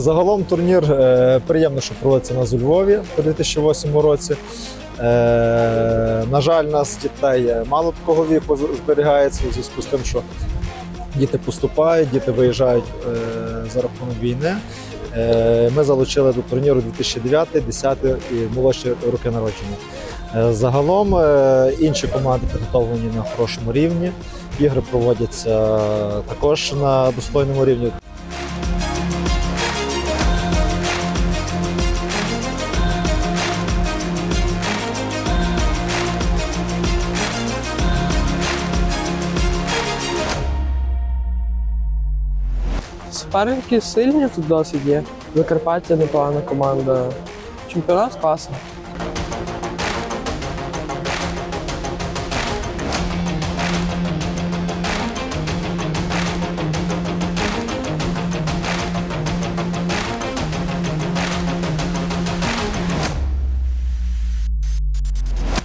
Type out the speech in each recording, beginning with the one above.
Загалом турнір е, приємно, що проводиться у нас у Львові у 2008 році. Е, на жаль, нас дітей е, мало такого віку зберігається у зв'язку з тим, що діти поступають, діти виїжджають за рахунок війни. Ми залучили до турніру 2009, 10 і молодші роки народження. Загалом інші команди підготовлені на хорошому рівні. Ігри проводяться також на достойному рівні. Суперники сильні тут досить є. Закарпаття непогана команда. Чемпіонат спаса.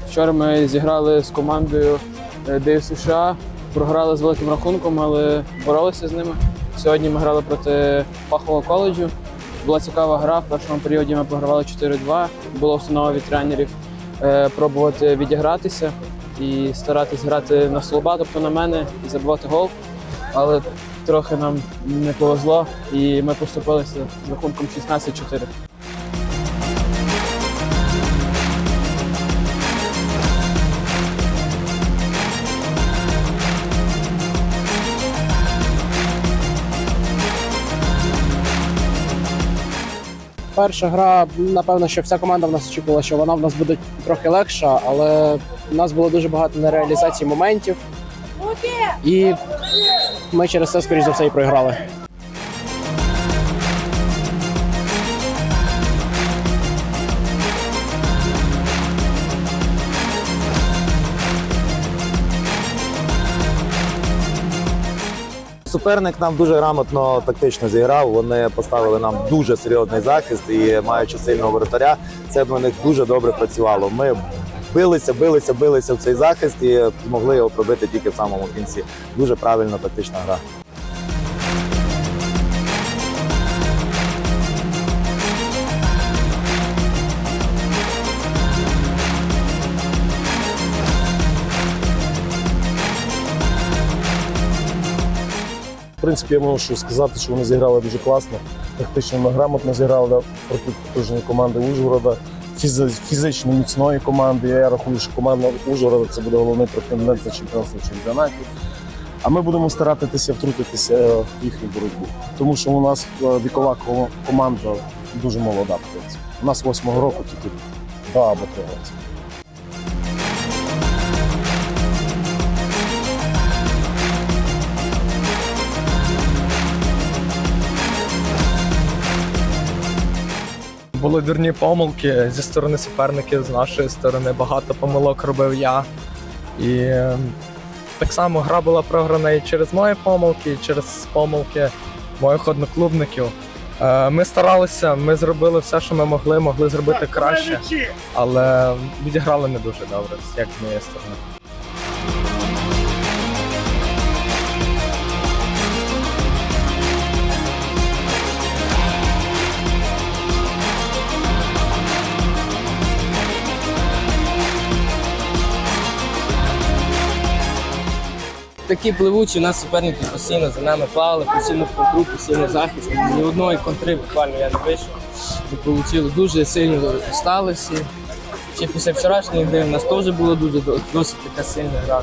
Вчора ми зіграли з командою е, США, програли з великим рахунком, але боролися з ними. Сьогодні ми грали проти фахового коледжу. Була цікава гра. В першому періоді ми програвали 4-2. Було установа від тренерів е, пробувати відігратися і старатись грати на слоба, тобто на мене, і забивати гол. Але трохи нам не повезло, і ми поступилися з рахунком 16-4. Перша гра, напевно, що вся команда в нас очікувала, що вона в нас буде трохи легша, але в нас було дуже багато нереалізації моментів. І ми через це, скоріш за все, і програли. Суперник нам дуже грамотно тактично зіграв. Вони поставили нам дуже серйозний захист і маючи сильного воротаря, це в них дуже добре працювало. Ми билися, билися, билися в цей захист і змогли його пробити тільки в самому кінці. Дуже правильна тактична гра. Принципі, я можу сказати, що вони зіграли дуже класно. Тактично ми грамотно зіграли проти потужної команди Ужгорода, фізи- фізично міцної команди. Я рахую, що команда Ужгорода це буде головний претендент за чемпіонство в чемпіонаті. А ми будемо старатися втрутитися е, в їхню боротьбу. Тому що у нас е, вікова команда дуже молода. У нас восьмого року тільки два або три роки. Були дурні помилки зі сторони суперників, з нашої сторони багато помилок робив я. І е, так само гра була програна і через мої помилки, і через помилки моїх одноклубників. Е, Ми старалися, ми зробили все, що ми могли, могли зробити краще, але відіграли не дуже добре, як з моєї сторони. Такі пливучі, у нас суперники постійно за нами плавали, постійно в контру, постійно захист. Ні одної контри буквально я не вийшов. Не. Дуже сильно сталося. Ще після вчорашньої гри у нас теж було дуже досить така сильна гра.